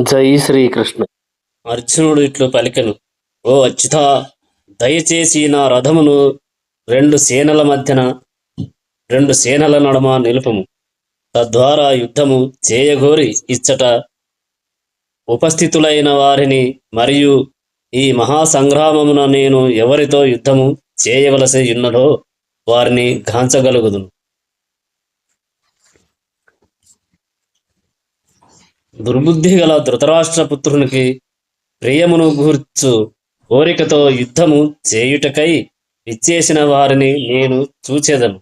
జై శ్రీకృష్ణ. అర్జునుడు ఇట్లు పలికెను ఓ అచ్యుత దయచేసి నా రథమును రెండు సేనల మధ్యన రెండు సేనల నడుమ నిలుపము. తద్వారా యుద్ధము చేయగోరి ఇచ్చట ఉపస్థితులైన వారిని మరియు ఈ మహాసంగ్రామమున నేను ఎవరితో యుద్ధము చేయవలసి ఉన్నదో వారిని గాంచగలుగుదును. దుర్బుద్ధి గల ధృతరాష్ట్రపుత్రునికి ప్రియమును గూర్చు. కోరికతో యుద్ధము చేయుటకై ఇచ్చేసిన వారిని నేను చూచేదను.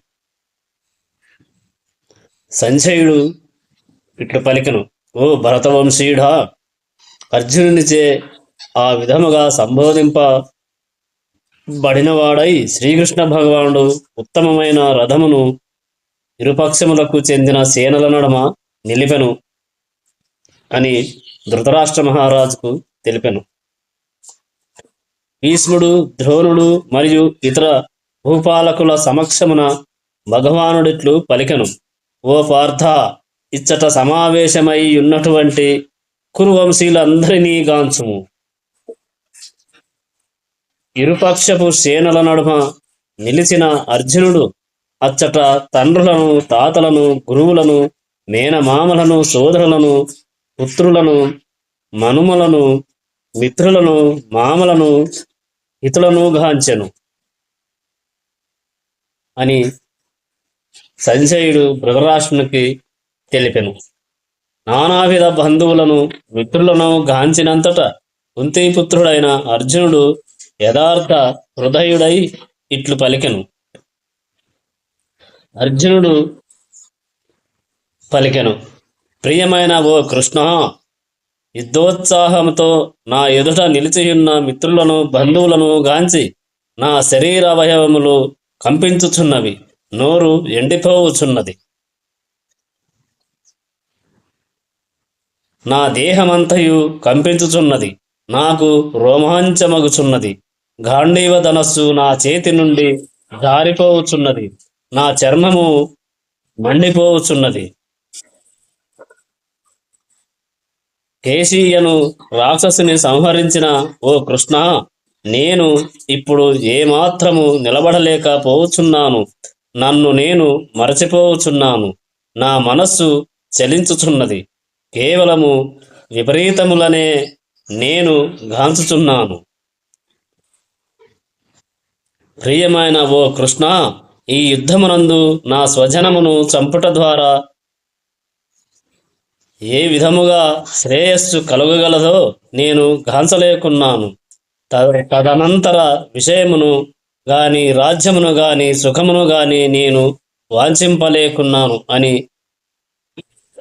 సంజయుడు ఇట్లు పలికను. ఓ భరతవంశీయుడా అర్జునునిచే ఆ విధముగా సంబోధింప బడినవాడై శ్రీకృష్ణ భగవానుడు ఉత్తమమైన రథమును ఇరుపక్షములకు చెందిన సేనల నడమ నిలిపెను. అని ధృతరాష్ట్ర మహారాజుకు తెలిపాను. భీష్ముడు ద్రోణుడు మరియు ఇతర భూపాలకుల సమక్షమున భగవానుడిట్లు పలికెను. ఓ పార్థ ఇచ్చట సమావేశమై ఉన్నటువంటి కురువంశీలందరినీ గాంచుము. ఇరుపక్షపు సేనల నడుమ నిలిచిన అర్జునుడు అచ్చట తండ్రులను తాతలను గురువులను మేనమామలను సోదరులను పుత్రులను మనుమలను మిత్రులను మామలను ఇతరులను గాంచెను. అని సంజయుడు భృగరాష్ట్రునికి తెలిపెను. నానావిధ బంధువులను మిత్రులను గాంచినంతట కుంతీపుత్రుడైన అర్జునుడు యథార్థ హృదయుడై ఇట్లు పలికెను. అర్జునుడు పలికెను. ప్రియమైన ఓ కృష్ణ యుద్ధోత్సాహంతో నా ఎదుట నిలిచియున్న మిత్రులను బంధువులను గాంచి నా శరీర అవయవములు కంపించుచున్నవి నోరు ఎండిపోవుచున్నది. నా దేహమంతయు కంపించుచున్నది నాకు రోమాంచమగుచున్నది గాంధీవ ధనస్సు నా చేతి నుండి జారిపోవుచున్నది నా చర్మము మండిపోవుచున్నది. కేశీయను రాక్షసుని సంహరించిన ఓ కృష్ణ నేను ఇప్పుడు ఏమాత్రము నిలబడలేకపోవచ్చున్నాను నన్ను నేను మరచిపోవచ్చున్నాను నా మనస్సు చలించుచున్నది. కేవలము విపరీతములనే నేను గాంచుచున్నాను. ప్రియమైన ఓ కృష్ణ ఈ యుద్ధమునందు నా స్వజనమును చంపుట ద్వారా ఏ విధముగా శ్రేయస్సు కలుగగలదో నేను గాంచలేకున్నాను. త- తదనంతర విషయమును గాని రాజ్యమును గాని సుఖమును గాని నేను వాంఛింపలేకున్నాను అని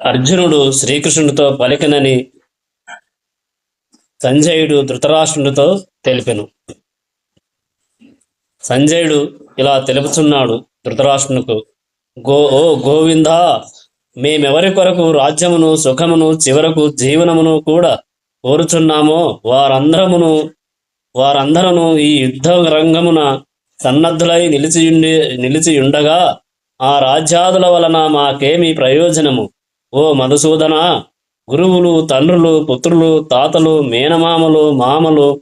అర్జునుడు శ్రీకృష్ణుడితో పలికినని సంజయుడు ధృతరాష్ట్రుడితో తెలిపెను. సంజయుడు ఇలా తెలుపుచున్నాడు ధృతరాష్ట్రునికి. గో ఓ గోవిందా మేమెవరి కొరకు రాజ్యమును సుఖమును చివరకు జీవనమును కూడా కోరుచున్నామో వారందరమును వారందరూ ఈ యుద్ధ రంగమున సన్నద్ధులై నిలిచియుండి నిలిచియుండగా ఆ రాజ్యాదుల వలన మాకేమి ప్రయోజనము. ఓ మధుసూదన గురువులు తండ్రులు పుత్రులు తాతలు మేనమామలు మామలు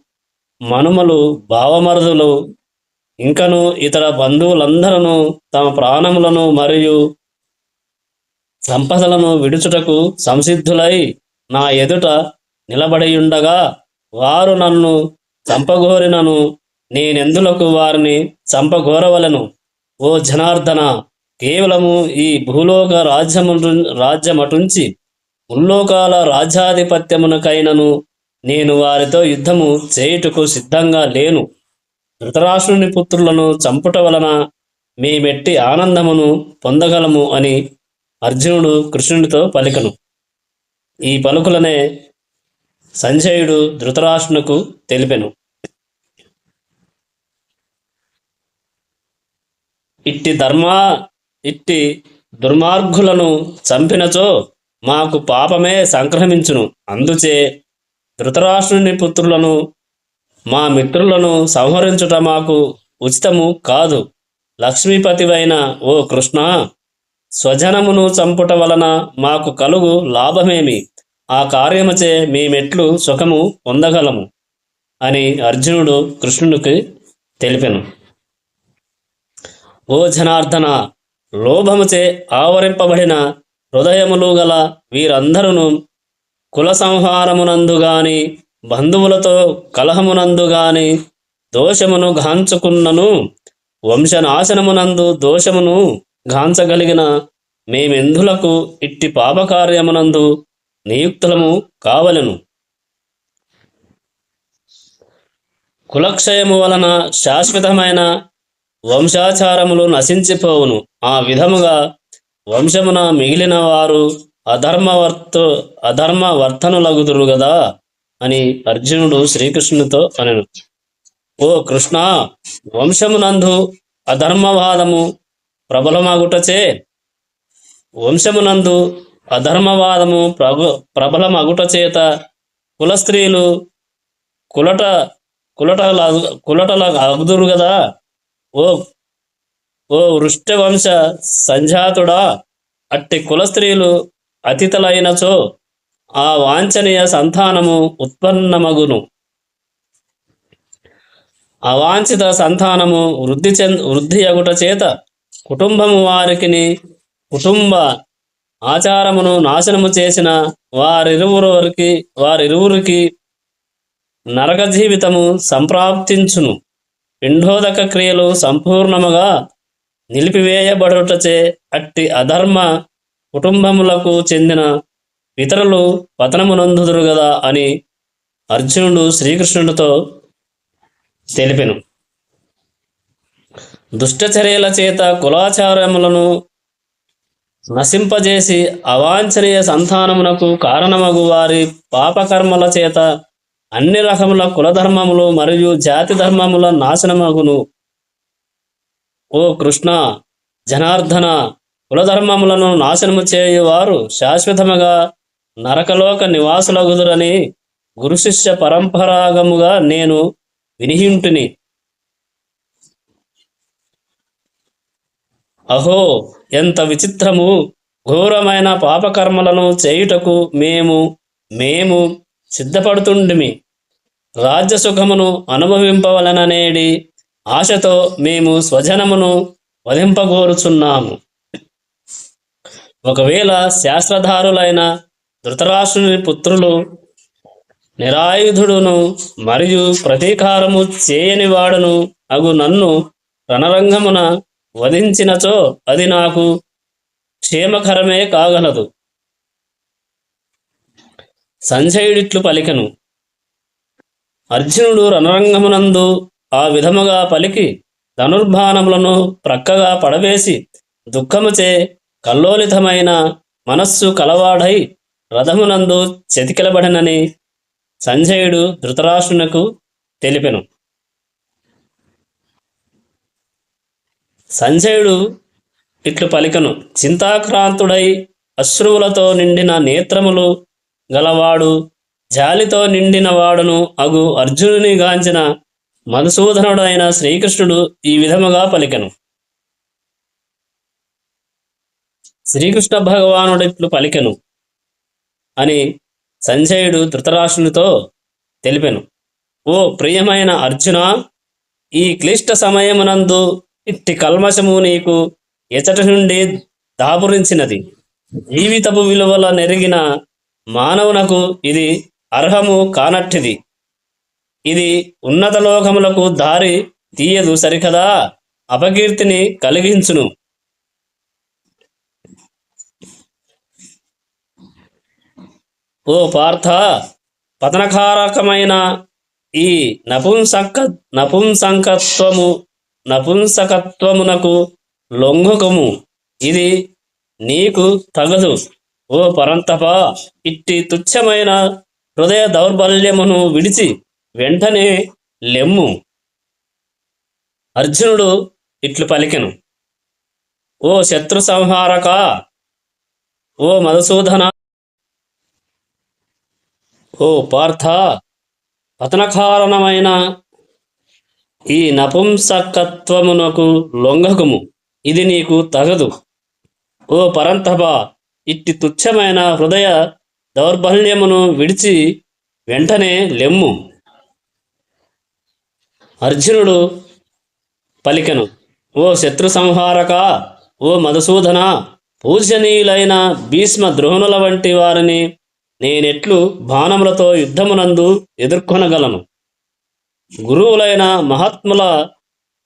మనుమలు భావమరుదులు ఇంకను ఇతర బంధువులందరూ తమ ప్రాణములను మరియు సంపదలను విడుచుటకు సంసిద్ధులై నా ఎదుట నిలబడియుండగా వారు నన్ను చంపగోరినను నేనెందులకు వారిని చంపగోరవలను? ఓ జనార్దన కేవలము ఈ భూలోక రాజ్యము రాజ్యమటుంచి ముల్లోకాల రాజ్యాధిపత్యమునకైనను నేను వారితో యుద్ధము చేయుటకు సిద్ధంగా లేను. ధృతరాష్ట్రుని పుత్రులను చంపుట వలన మేమెట్టి ఆనందమును పొందగలము అని అర్జునుడు కృష్ణునితో పలికను. ఈ పలుకులనే సంజయుడు ధృతరాష్ట్రునకు తెలిపెను. ఇట్టి ధర్మా ఇట్టి దుర్మార్గులను చంపినచో మాకు పాపమే సంక్రమించును. అందుచే ధృతరాష్ట్రుని పుత్రులను మా మిత్రులను సంహరించుట మాకు ఉచితము కాదు. లక్ష్మీపతివైన ఓ కృష్ణ స్వజనమును చంపుట వలన మాకు కలుగు లాభమేమి? ఆ కార్యముచే మేమెట్లు సుఖము పొందగలము అని అర్జునుడు కృష్ణునికి తెలిపెను. ఓ జనార్దన లోభముచే ఆవరింపబడిన హృదయములు గల వీరందరూ కుల సంహారమునందు గాని బంధువులతో కలహమునందు గాని దోషమును గాంచుకున్నను వంశనాశనమునందు దోషమును గాంచగలిగిన మేమెందులకు ఇట్టి పాపకార్యమునందు నియుక్తులము కావలెను? కులక్షయము వలన శాశ్వతమైన వంశాచారములు నశించిపోవును. ఆ విధముగా వంశమున మిగిలిన వారు అధర్మవర్త అధర్మవర్తనులగుదురు గదా అని అర్జునుడు శ్రీకృష్ణునితో అనను. ఓ కృష్ణ వంశమునందు అధర్మవాదము ప్రబలమగుటచే వంశమునందు అధర్మవాదము ప్రభు ప్రబలమగుట చేత కుల స్త్రీలు కులట కులటల కులటల అగుదురు కదా ఓ ఓ వృష్టవంశ సంజాతుడా అట్టి కుల స్త్రీలు అతిథులైనచో ఆ వాంఛనీయ సంతానము ఉత్పన్నమగును. అవాంఛిత సంతానము వృద్ధి చెంద వృద్ధి అగుట చేత కుటుంబము వారికిని కుటుంబ ఆచారమును నాశనము చేసిన వారిరువురికి వారిరువురికి నరక జీవితము సంప్రాప్తించును. పిండోదక క్రియలు సంపూర్ణముగా నిలిపివేయబడుటచే అట్టి అధర్మ కుటుంబములకు చెందిన ఇతరులు పతనమునందుదురు గదా అని అర్జునుడు శ్రీకృష్ణుడితో తెలిపెను. దుష్టచర్యల చేత కులాచారములను నశింపజేసి అవాంఛనీయ సంతానమునకు కారణమగు వారి పాపకర్మల చేత అన్ని రకముల కులధర్మములు మరియు జాతి ధర్మముల నాశనమగును. ఓ కృష్ణ జనార్దన కులధర్మములను నాశనము చేయువారు శాశ్వతముగా నరకలోక నివాసులగుదురని గురు శిష్య పరంపరాగముగా నేను వినిహింటుని అహో ఎంత విచిత్రము! ఘోరమైన పాపకర్మలను చేయుటకు మేము మేము సిద్ధపడుతుండిమి. రాజ్య సుఖమును అనుభవింపవలననేడి ఆశతో మేము స్వజనమును వధింపగోరుచున్నాము. ఒకవేళ శాస్త్రధారులైన ధృతరాష్ట్రుని పుత్రులు నిరాయుధుడును మరియు ప్రతీకారము చేయనివాడును అగు నన్ను రణరంగమున వధించినచో అది నాకు క్షేమకరమే కాగలదు. సంజయుడిట్లు పలికెను. అర్జునుడు రణరంగమునందు ఆ విధముగా పలికి ధనుర్బాణములను ప్రక్కగా పడవేసి దుఃఖముచే కల్లోలితమైన మనస్సు కలవాడై రథమునందు చెతికిలబడినని సంజయుడు ధృతరాష్ట్రునకు తెలిపెను. సంజయుడు ఇట్లు పలికను చింతాక్రాంతుడై అశ్రువులతో నిండిన నేత్రములు గలవాడు జాలితో నిండిన వాడును అగు అర్జునుని గాంచిన మధుసూదనుడైన శ్రీకృష్ణుడు ఈ విధముగా పలికెను. శ్రీకృష్ణ భగవానుడిట్లు పలికెను అని సంజయుడు ధృతరాష్ట్రునితో తెలిపెను. ఓ ప్రియమైన అర్జున ఈ క్లిష్ట సమయమునందు ఇట్టి కల్మషము నీకు ఎచటి నుండి దాపురించినది. జీవితపు విలువల నెరిగిన మానవునకు ఇది అర్హము కానట్టిది. ఇది ఉన్నత లోకములకు దారి తీయదు సరికదా? అపకీర్తిని కలిగించును. ఓ పార్థ పతనకారకమైన ఈ నపుంసంక నపుంసంకత్వము నపుంసకత్వమునకు లొంగుకము. ఇది నీకు తగదు. ఓ పరంతప ఇట్టి తుచ్చమైన హృదయ దౌర్బల్యమును విడిచి వెంటనే లెమ్ము. అర్జునుడు ఇట్లు పలికెను. ఓ శత్రు సంహారక ఓ మధుసూదన ఓ పార్థ పతనకారణమైన ఈ నపుంసకత్వమునకు లొంగకము. ఇది నీకు తగదు. ఓ పరంతప ఇట్టి తుచ్చమైన హృదయ దౌర్బల్యమును విడిచి వెంటనే లెమ్ము. అర్జునుడు పలికెను ఓ శత్రు సంహారక ఓ మధుసూదన పూజనీయులైన భీష్మ ద్రోణుల వంటి వారిని నేనెట్లు బాణములతో యుద్ధమునందు ఎదుర్కొనగలను. గురువులైన మహాత్ముల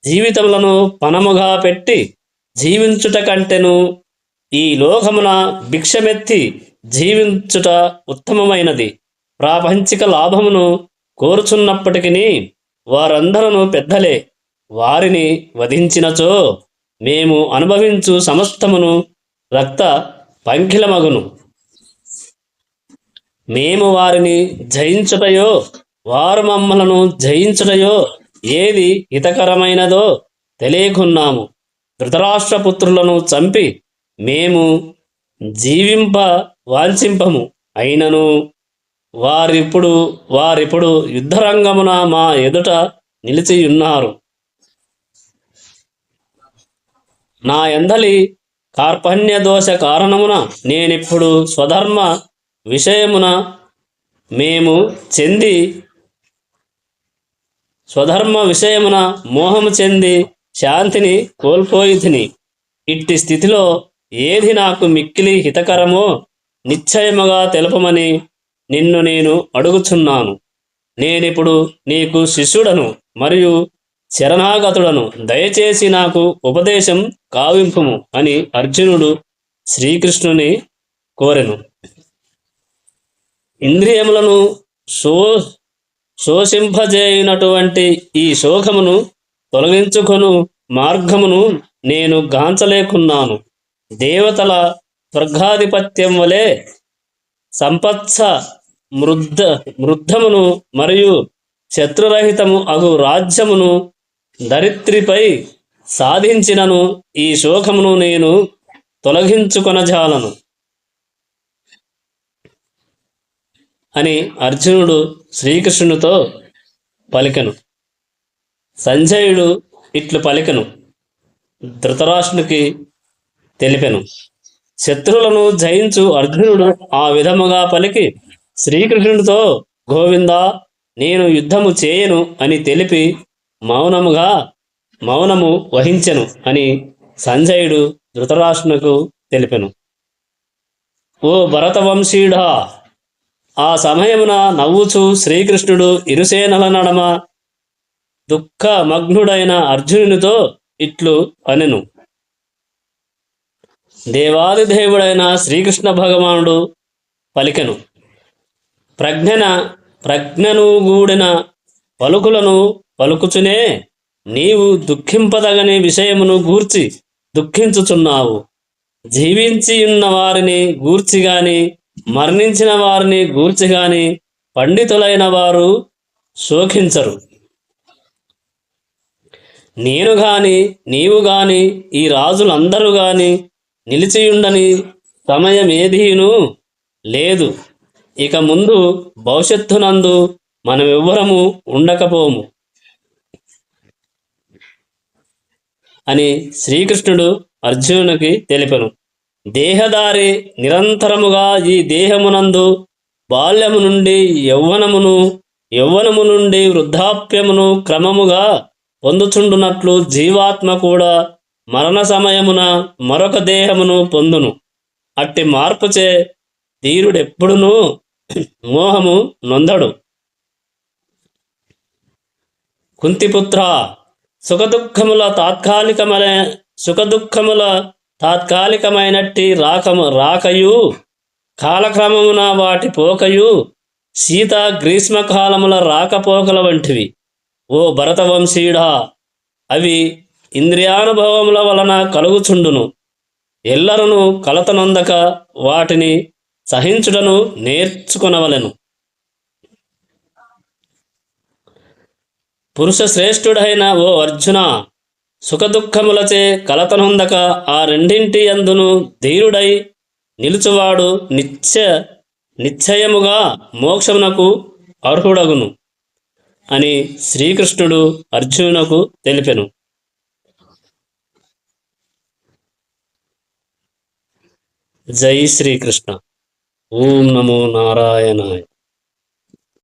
జీవితములను పనముగా పెట్టి జీవించుట కంటెను ఈ లోకమున భిక్షమెత్తి జీవించుట ఉత్తమమైనది. ప్రాపంచిక లాభమును కోరుచున్నప్పటికీ వారందరూ పెద్దలే. వారిని వధించినచో మేము అనుభవించు సమస్తమును రక్త పంకిలమగును మేము వారిని జయించుటయో వారు మమ్మలను జయించుటయో ఏది హితకరమైనదో తెలియకున్నాము. ధృతరాష్ట్రపుత్రులను చంపి మేము జీవింప వాంఛింపము. అయినను వారిప్పుడు వారిప్పుడు యుద్ధరంగమున మా ఎదుట నిలిచి ఉన్నారు నా ఎందలి కార్పణ్య దోష కారణమున నేనిప్పుడు స్వధర్మ విషయమున మేము చెంది స్వధర్మ విషయమున మోహము చెంది శాంతిని కోల్పోయితిని ఇట్టి స్థితిలో ఏది నాకు మిక్కిలి హితకరమో నిశ్చయముగా తెలుపమని నిన్ను నేను అడుగుచున్నాను. నేనిప్పుడు నీకు శిష్యుడను మరియు శరణాగతుడను దయచేసి నాకు ఉపదేశం కావింపుము అని అర్జునుడు శ్రీకృష్ణుని కోరెను. ఇంద్రియములను సో శోషింపజేయునటువంటి ఈ శోకమును తొలగించుకొను మార్గమును నేను గాంచలేకున్నాను. దేవతల స్వర్గాధిపత్యం వలె సంపత్స మృద్ధ మృద్ధమును మరియు శత్రురహితము అగు రాజ్యమును దరిత్రిపై సాధించినను ఈ శోకమును నేను తొలగించుకొనజాలను. అని అర్జునుడు శ్రీకృష్ణునితో పలికెను. సంజయుడు ఇట్లు పలికెను. ధృతరాష్ట్రునికి తెలిపెను. శత్రువులను జయించు అర్జునుడు ఆ విధముగా పలికి శ్రీకృష్ణుడితో గోవిందా నేను యుద్ధము చేయను అని తెలిపి మౌనముగా మౌనము వహించెను అని సంజయుడు ధృతరాష్ట్రునకు తెలిపెను. ఓ భరతవంశీయుడా ఆ సమయమున నవ్వుచు శ్రీకృష్ణుడు ఇరుసేనల నడమ దుఃఖమగ్నుడైన అర్జునునితో ఇట్లు అనెను. దేవాదిదేవుడైన శ్రీకృష్ణ భగవానుడు పలికెను. ప్రజ్ఞన ప్రజ్ఞను గూడిన పలుకులను పలుకుచునే నీవు దుఃఖింపదగని విషయమును గూర్చి దుఃఖించుచున్నావు. జీవించి ఉన్న వారిని గూర్చి గాని మరణించిన వారిని గూర్చి గాని పండితులైన వారు శోకించరు. నేను గాని నీవు గాని ఈ రాజులందరూ గాని నిలిచియుండని సమయం ఏదీను లేదు. ఇక ముందు భవిష్యత్తునందు మనమెవ్వరము ఉండకపోము. అని శ్రీకృష్ణుడు అర్జునునికి తెలిపను. దేహదారి నిరంతరముగా ఈ దేహమునందు బాల్యము నుండి యౌవనమును యౌవనము నుండి వృద్ధాప్యమును క్రమముగా పొందుచుండునట్లు జీవాత్మ కూడా మరణ సమయమున మరొక దేహమును పొందును. అట్టి మార్పుచే ధీరుడెప్పుడునూ మోహము నొందడు. కుంతిపుత్ర సుఖదుఖముల తాత్కాలికమైన సుఖదుఖముల తాత్కాలికమైనట్టి రాకము రాకయు కాలక్రమమున వాటి పోకయు శీత గ్రీష్మకాలముల రాకపోకల వంటివి. ఓ భరతవంశీయుడా అవి ఇంద్రియానుభవముల వలన కలుగుచుండును. ఎల్లరను కలతనొందక వాటిని సహించుటను నేర్చుకొనవలెను. పురుష శ్రేష్ఠుడైన ఓ అర్జున సుఖదుఖములచే కలతనుందక ఆ రెండింటి అందును ధీరుడై నిలుచువాడు నిత్య నిశ్చయముగా మోక్షమునకు అర్హుడగును అని శ్రీకృష్ణుడు అర్జునునకు తెలిపెను. జై శ్రీకృష్ణ. ఓం నమో నారాయణాయ.